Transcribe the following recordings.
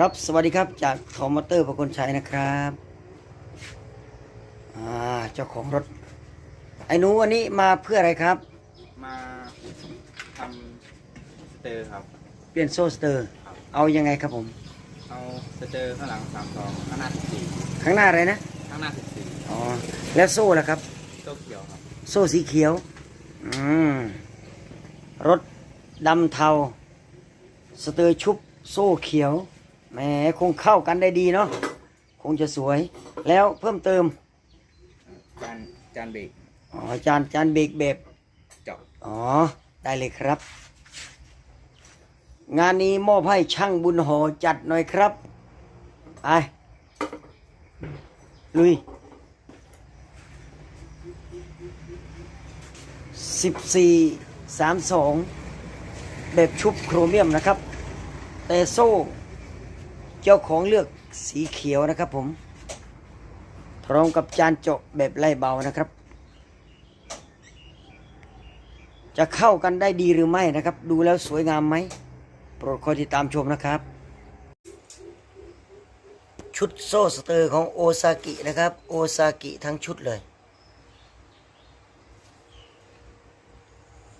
ครับ สวัสดีครับจากทอมมอเตอร์ประคนชัยนะครับอ่าเจ้าของรถ ไอ้หนูวันนี้มาเพื่ออะไรครับ มาทำสเตอร์ครับ เปลี่ยนโซ่สเตอร์ เอายังไงครับผม เอาสเตอร์ข้างหลังสามสองข้างหน้าสิบสี่ข้างหน้าอะไรนะ ข้างหน้าสิบสี่อ๋อ แล้วโซ่ล่ะครับโต๊ะเขียวครับ โซ่สีเขียว อืม รถดำเทา สเตอร์ชุบโซ่เขียว แหมคงเข้ากันได้ดีเนาะคงจะสวย แล้วเพิ่มเติมจานจานเบรกอ๋อจานจานเบรกแบบเจาะอ๋อได้เลยครับ งานนี้มอบให้ช่างบุญหอจัดหน่อยครับไปลุยสิบสี่สามสองแบบชุบโครเมียมนะครับ แต่โซ่ เจ้าของเลือกสีเขียวนะครับผม พร้อมกับจานเจาะแบบไล่เบานะครับ จะเข้ากันได้ดีหรือไม่นะครับ ดูแล้วสวยงามไหมโปรดคอยติดตามชมนะครับ ชุดโซ่สเตอร์ของโอซากินะครับ โอซากิทั้งชุดเลย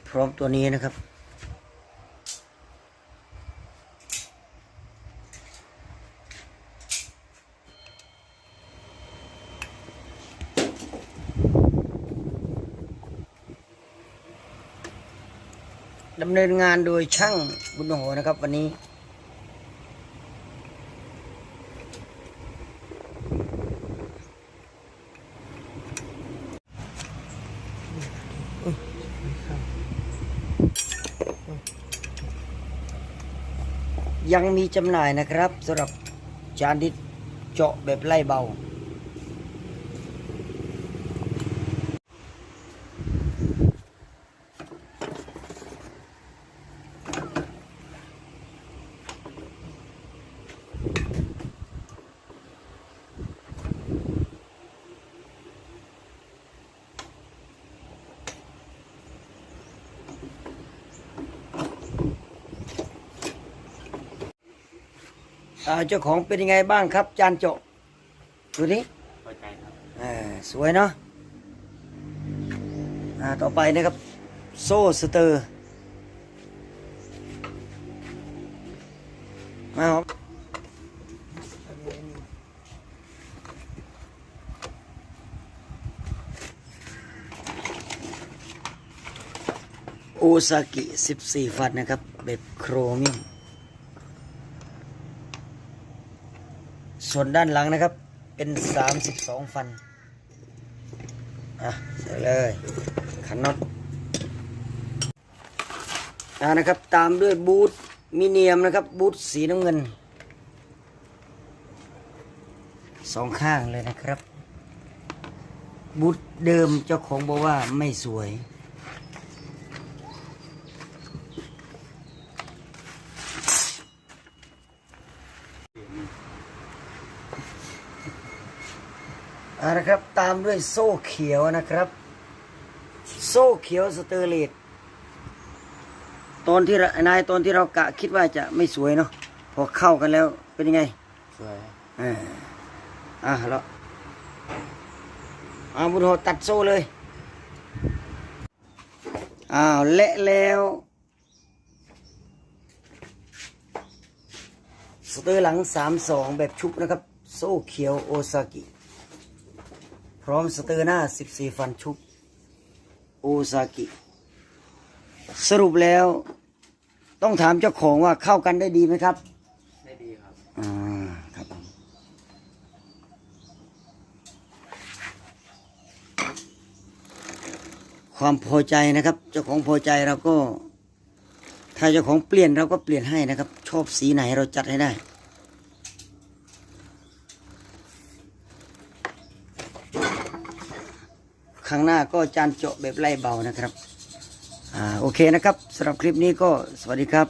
พร้อมตัวนี้นะครับ ดำเนินงานโดยช่างบุญโหนะครับ วันนี้ ยังมีจำหน่ายนะครับสำหรับจานดิสเจาะแบบไล่เบา เจ้าของเป็นยังไงบ้างครับ จานเจาะดูนี่พอใจครับอ่าสวยเนาะอ่าต่อไปนะครับ โซ่สเตอร์มาครับโอซากิ 14 ฟันนะครับ แบบโครเมียม ส่วนด้านหลังนะครับเป็น 32 ฟัน อะใส่เลยขันน็อตนะครับตามด้วยบูทมิเนียมนะครับบูทสีน้ำเงินสองข้างเลยนะครับบูทเดิมเจ้าของบอกว่าไม่สวย อ่านะครับตามด้วยโซ่เขียวนะครับ โซ่เขียวสเตอร์เลสตอนที่เรานายตอนที่เรากะคิดว่าจะไม่สวยเนาะพอเข้ากันแล้วเป็นยังไง สวยอ่าอะแล้วอาบุญโหตัดโซ่เลยอ้าวเละแล้วสเตอร์หลังสามสองแบบชุบนะครับ โซ่เขียวโอซากิ พร้อมสเตอร์หน้า 14 ฟันชุบ โอซากิ สรุปแล้ว ต้องถามเจ้าของว่าเข้ากันได้ดีไหมครับ ได้ดีครับ อ่า ครับผมความพอใจนะครับ เจ้าของพอใจเราก็ ถ้าเจ้าของเปลี่ยนเราก็เปลี่ยนให้นะครับ ชอบสีไหนเราจัดให้ได้ ข้างหน้าก็จานเจาะแบบไล่เบานะครับ อ่า โอเคนะครับสำหรับคลิปนี้ก็สวัสดีครับ